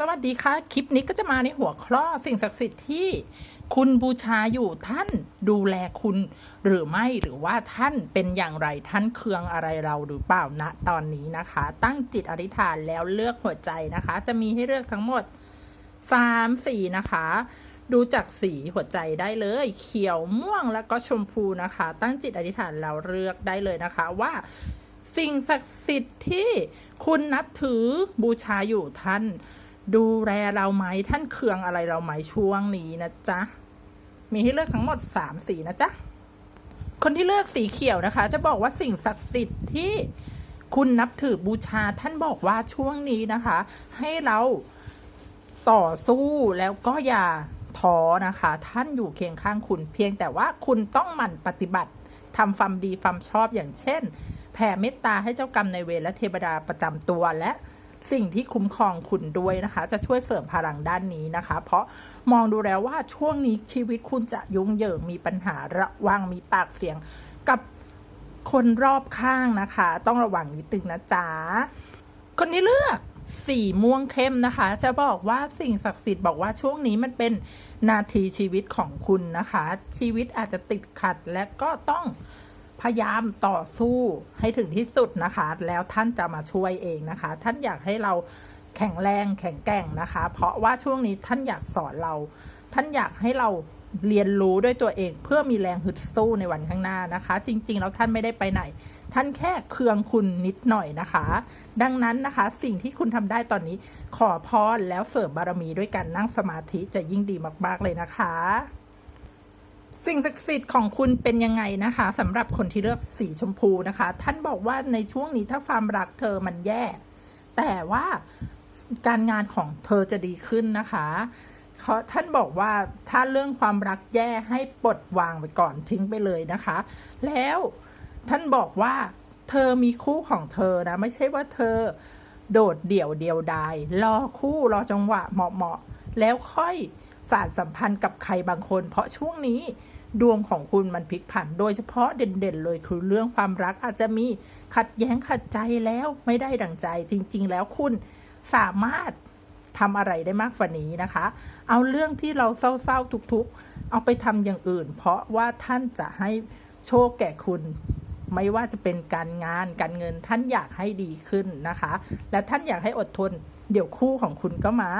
สวัสดีค่ะ คลิปนี้ก็จะมาในหัวข้อสิ่งศักดิ์สิทธิ์ที่คุณบูชาอยู่ท่านดูแลคุณ หรือไม่หรือว่าท่านเป็นอย่างไรท่านเคืองอะไรเราหรือเปล่าณตอนนี้นะคะ ตั้งจิตอธิษฐานแล้วเลือกหัวใจนะคะ จะมีให้เลือกทั้งหมด 3 สีนะคะ ดูจากสีหัวใจได้เลย เขียวม่วงแล้วก็ชมพูนะคะ ตั้งจิตอธิษฐานแล้วเลือกได้เลยนะคะว่าสิ่งศักดิ์สิทธิ์ที่คุณนับถือบูชาอยู่ท่าน ดูแลเราไหมท่านเคืองอะไรเราไหมช่วงนี้นะจ๊ะ มีให้เลือกทั้งหมดสามสีนะจ๊ะ คนที่เลือกสีเขียวนะคะ จะบอกว่าสิ่งศักดิ์สิทธิ์ที่คุณนับถือบูชาท่านบอกว่าช่วงนี้นะคะ ให้เราต่อสู้แล้วก็อย่าท้อนะคะ ท่านอยู่เคียงข้างคุณ เพียงแต่ว่าคุณต้องหมั่นปฏิบัติทำความดีความชอบอย่างเช่น แผ่เมตตาให้เจ้ากรรมในายเวรและเทวดาประจำตัวและ สิ่งที่คุ้มครองคุณด้วยนะคะ จะช่วยเสริมพลังด้านนี้นะคะ เพราะมองดูแล้วว่าช่วงนี้ชีวิตคุณจะยุ่งเหยิงมีปัญหาระวังมีปากเสียงกับคนรอบข้างนะคะ ต้องระวังนิดนึงนะจ๊ะคนที่เลือกสีม่วงเข้มนะคะ จะบอกว่าสิ่งศักดิ์สิทธิ์บอกว่าช่วงนี้มันเป็นนาทีชีวิตของคุณนะคะ ชีวิตอาจจะติดขัดและก็ต้อง พยายามต่อสู้ให้ถึงที่สุดนะคะ แล้วท่านจะมาช่วยเองนะคะ ท่านอยากให้เราแข็งแรงแข็งแกร่งนะคะ เพราะว่าช่วงนี้ท่านอยากสอนเรา ท่านอยากให้เราเรียนรู้ด้วยตัวเองเพื่อมีแรงฮึดสู้ในวันข้างหน้านะคะ จริง ๆ แล้วท่านไม่ได้ไปไหน ท่านแค่เคืองคุณนิดหน่อยนะคะ ดังนั้นนะคะ สิ่งที่คุณทำได้ตอนนี้ ขอพรแล้วเสริมบารมีด้วยการนั่งสมาธิจะยิ่งดีมาก ๆ เลยนะคะ สิ่งศักดิ์สิทธิ์ของคุณเป็นยังไงนะคะสำหรับคนที่เลือกสีชมพูนะคะ ท่านบอกว่าในช่วงนี้ถ้าความรักเธอมันแย่ แต่ว่าการงานของเธอจะดีขึ้นนะคะเขาท่านบอกว่าถ้าเรื่องความรักแย่ให้ปลดวางไปก่อนทิ้งไปเลยนะคะ แล้วท่านบอกว่าเธอมีคู่ของเธอนะ ไม่ใช่ว่าเธอโดดเดี่ยวเดียวดายรอคู่รอจังหวะเหมาะๆแล้วค่อยสารสัมพันธ์กับใครบางคน เพราะช่วงนี้ ดวงของคุณมันพลิกผัน โดยเฉพาะเด่นๆ เลยคือเรื่องความรักอาจจะมีขัดแย้งขัดใจแล้วไม่ได้ดังใจ จริง ๆ แล้วคุณสามารถทำอะไรได้มากกว่านี้นะคะ เอาเรื่องที่เราเศร้าๆทุกๆ เอาไปทำอย่างอื่น เพราะว่าท่านจะให้โชคแก่คุณ ไม่ว่าจะเป็นการงานการเงินท่านอยากให้ดีขึ้นนะคะ และท่านอยากให้อดทน เดี๋ยวคู่ของคุณก็มา